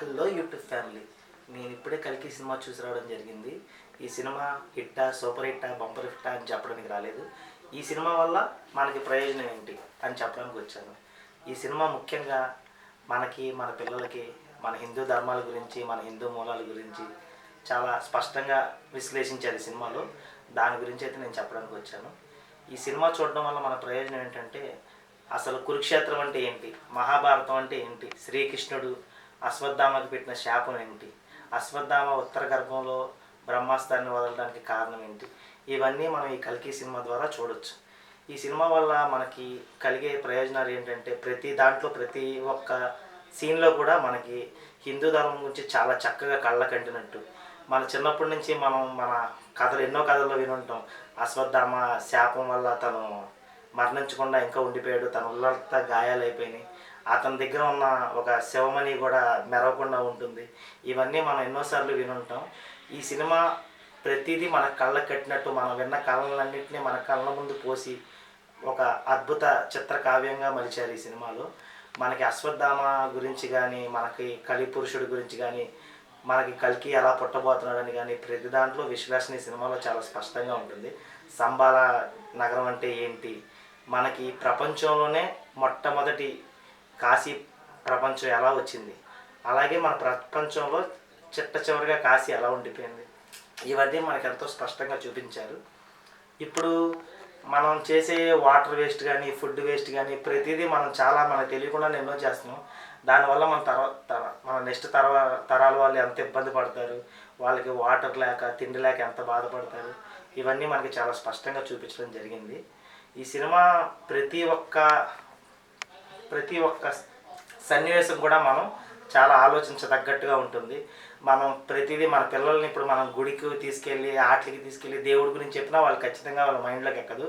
Hello YouTube family నేను ఇప్పుడే కలికి సినిమా చూసి రావడం జరిగింది. ఈ సినిమా హిట్టా సూపర్ హిట్టా బంపర్ హిట్టా అని చెప్పడానికి రాలేదు. ఈ సినిమా వల్ల మనకి ప్రయోజనం ఏంటి అని చెప్పడానికి వచ్చాను. ఈ సినిమా ముఖ్యంగా మనకి మన పిల్లలకి మన హిందూ ధర్మాల గురించి మన హిందూ మూలాల గురించి చాలా స్పష్టంగా విశ్లేషించారు సినిమాలో. దాని గురించి అయితే నేను చెప్పడానికి వచ్చాను. ఈ సినిమా చూడడం వల్ల మన ప్రయోజనం ఏంటంటే అసలు కురుక్షేత్రం అంటే ఏంటి? మహాభారతం అంటే ఏంటి? శ్రీకృష్ణుడు అశ్వత్థామకి పెట్టిన శాపం ఏంటి అశ్వత్థామ ఉత్తర గర్భంలో బ్రహ్మాస్త్రాన్ని వదలడానికి కారణం ఏంటి? ఇవన్నీ మనం ఈ కల్కి సినిమా ద్వారా చూడొచ్చు. ఈ సినిమా వల్ల మనకి కలిగే ప్రయోజనాలు ఏంటంటే ప్రతి దాంట్లో ప్రతి ఒక్క సీన్లో కూడా మనకి హిందూ ధర్మం గురించి చాలా చక్కగా కళ్ళ కంటినట్టు. మన చిన్నప్పటి నుంచి మనం మన కథలు ఎన్నో కథల్లో వినుంటాం. అశ్వత్థామ శాపం వల్ల తను మరణించకుండా ఇంకా ఉండిపోయాడు. తన ఉల్లంతా గాయాలైపోయినాయి అతని దగ్గర ఉన్న ఒక శివమణి కూడా మెరవకుండా ఉంటుంది. ఇవన్నీ మనం ఎన్నోసార్లు వినుంటాం. ఈ సినిమా ప్రతిదీ మన కళ్ళకు కట్టినట్టు మనం విన్న కళలన్నింటినీ మన కళ్ళ ముందు పోసి ఒక అద్భుత చిత్ర కావ్యంగా మలిచారు ఈ సినిమాలో. మనకి అశ్వత్థామ గురించి కానీ మనకి కలి పురుషుడి గురించి కానీ మనకి కల్కి ఎలా పుట్టబోతున్నాడని కానీ ప్రతి దాంట్లో విశ్లేషణ ఈ సినిమాలో చాలా స్పష్టంగా ఉంటుంది. సంబాల నగరం అంటే ఏంటి? మనకి ప్రపంచంలోనే మొట్టమొదటి కాశీ ప్రపంచం ఎలా వచ్చింది? అలాగే మన ప్రపంచంలో చిట్ట చివరిగా కాశీ ఎలా ఉండిపోయింది? ఇవన్నీ మనకు ఎంతో స్పష్టంగా చూపించారు. ఇప్పుడు మనం చేసే వాటర్ వేస్ట్ కానీ ఫుడ్ వేస్ట్ కానీ ప్రతిదీ మనం చాలా మనకు తెలియకుండా ఎన్నో చేస్తున్నాం. దానివల్ల మన తర్వాత తర- మన నెక్స్ట్ తర తరాల వాళ్ళు ఎంత ఇబ్బంది పడతారు? వాళ్ళకి వాటర్ లేక తిండి లేక ఎంత బాధపడతారు? ఇవన్నీ మనకి చాలా స్పష్టంగా చూపించడం జరిగింది. ఈ సినిమా ప్రతి ఒక్క ప్రతి ఒక్క సన్నివేశం కూడా మనం చాలా ఆలోచించదగ్గట్టుగా ఉంటుంది. మనం ప్రతిదీ మన పిల్లల్ని ఇప్పుడు మనం గుడికి తీసుకెళ్ళి ఆటలకి తీసుకెళ్ళి దేవుడి గురించి చెప్పినా వాళ్ళు ఖచ్చితంగా వాళ్ళ మైండ్లోకి ఎక్కదు.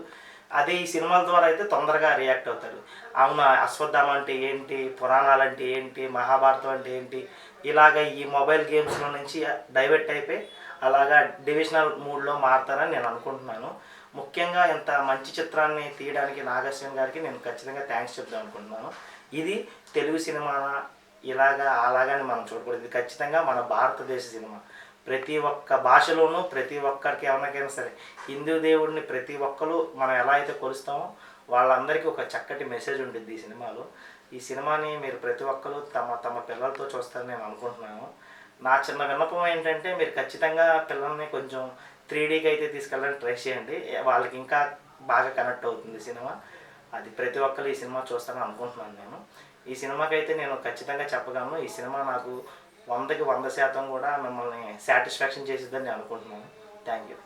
అదే ఈ సినిమాల ద్వారా అయితే తొందరగా రియాక్ట్ అవుతారు. అవునా అశ్వత్థామ అంటే ఏంటి? పురాణాలు అంటే ఏంటి? మహాభారతం అంటే ఏంటి? ఇలాగ ఈ మొబైల్ గేమ్స్లో నుంచి డైవర్ట్ అయిపోయి అలాగా డివిజనల్ మూడ్లో మారుతారని నేను అనుకుంటున్నాను. ముఖ్యంగా ఇంత మంచి చిత్రాన్ని తీయడానికి నాగశ్వన్ గారికి నేను ఖచ్చితంగా థ్యాంక్స్ చెప్దాం అనుకుంటున్నాను. ఇది తెలుగు సినిమా ఇలాగా అలాగని మనం చూడకూడదు. ఇది ఖచ్చితంగా మన భారతదేశ సినిమా. ప్రతి ఒక్క భాషలోనూ ప్రతి ఒక్కరికి ఎవరికైనా సరే హిందూ దేవుడిని ప్రతి ఒక్కరు మనం ఎలా అయితే కొలుస్తామో వాళ్ళందరికీ ఒక చక్కటి మెసేజ్ ఉంటుంది ఈ సినిమాలో. ఈ సినిమాని మీరు ప్రతి ఒక్కరు తమ తమ పిల్లలతో చూస్తారని నేను అనుకుంటున్నాను. నా చిన్న విన్నపం ఏంటంటే మీరు ఖచ్చితంగా పిల్లల్ని కొంచెం త్రీ డీకి అయితే తీసుకెళ్ళడానికి ట్రై చేయండి. వాళ్ళకి ఇంకా బాగా కనెక్ట్ అవుతుంది సినిమా. అది ప్రతి ఒక్కరు ఈ సినిమా చూస్తానని అనుకుంటున్నాను నేను. ఈ సినిమాకి అయితే నేను ఖచ్చితంగా చెప్పగలను. ఈ సినిమా నాకు వందకి వంద శాతం కూడా మిమ్మల్ని సాటిస్ఫాక్షన్ చేసిద్దని నేను అనుకుంటున్నాను. Thank you.